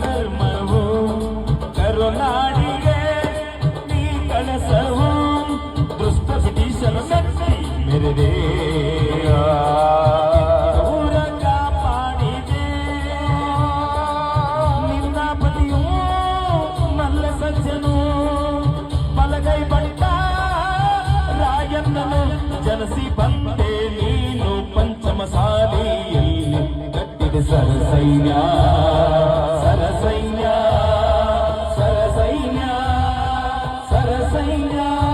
ಧರ್ಮವು ಕರುನಾಡಿಗೆ ನೀ ಕಳಸವು ದುಷ್ಟ ಬ್ರಿಟಿಷರು ಶಕ್ತಿ ಮೆರೆದೇ ಕಲಸಿ ಬಂತೆ ನೀನು ಪಂಚಮ ಸಾಲಿಯಲ್ಲಿ ಕಟ್ಟಿದ ಸರಸೈನ್ಯ find.